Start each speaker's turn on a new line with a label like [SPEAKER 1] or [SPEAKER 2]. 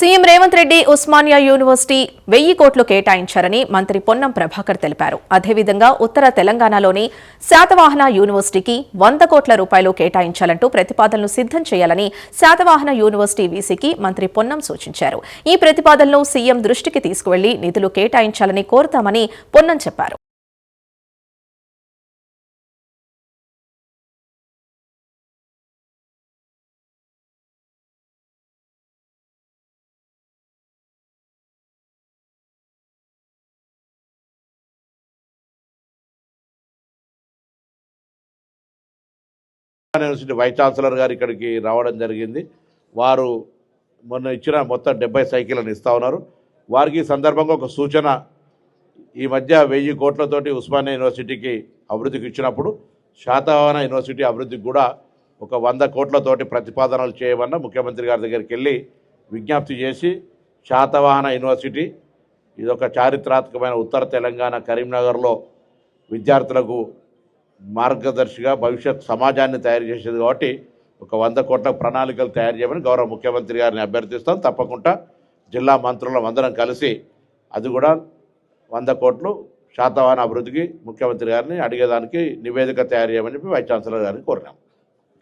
[SPEAKER 1] CM Revanth Reddy Osmania university వెయ్యి కోట్లు కేటాయించారని మంత్రి పొన్నం ప్రభాకర్ తెలిపారు. అదేవిధంగా ఉత్తర తెలంగాణలోని శాతవాహన యూనివర్సిటీకి వంద కోట్ల రూపాయలు కేటాయించాలంటూ ప్రతిపాదనలు సిద్ధం చేయాలని శాతవాహన యూనివర్సిటీ వీసీకి మంత్రి పొన్నం సూచించారు. ఈ ప్రతిపాదనలు సీఎం దృష్టికి తీసుకువెళ్ళి నిధులు కేటాయించాలని కోరుతామని పొన్నం చెప్పారు.
[SPEAKER 2] యూనివర్సిటీ వైస్ ఛాన్సలర్ గారు ఇక్కడికి రావడం జరిగింది. వారు మొన్న ఇచ్చిన మొత్తం డెబ్బై సైకిళ్ళని ఇస్తా ఉన్నారు. వారికి ఈ సందర్భంగా ఒక సూచన ఈ మధ్య వెయ్యి కోట్లతోటి ఉస్మానియా యూనివర్సిటీకి అభివృద్ధికి ఇచ్చినప్పుడు శాతవాహన యూనివర్సిటీ అభివృద్ధికి కూడా ఒక వంద కోట్లతోటి ప్రతిపాదనలు చేయమన్న ముఖ్యమంత్రి గారి దగ్గరికి వెళ్ళి విజ్ఞప్తి చేసి శాతవాహన యూనివర్సిటీ ఇది ఒక చారిత్రాత్మకమైన ఉత్తర తెలంగాణ కరీంనగర్లో విద్యార్థులకు మార్గదర్శిగా భవిష్యత్ సమాజాన్ని తయారు చేసేది కాబట్టి ఒక వంద కోట్ల ప్రణాళికలు తయారు చేయమని గౌరవ ముఖ్యమంత్రి గారిని అభ్యర్థిస్తాం. తప్పకుండా జిల్లా మంత్రులం అందరం కలిసి అది కూడా వంద కోట్లు శాతవాహన అభివృద్ధికి ముఖ్యమంత్రి గారిని అడిగేదానికి నివేదిక తయారు చేయమని చెప్పి వైస్ ఛాన్సలర్ గారిని కోరినాం.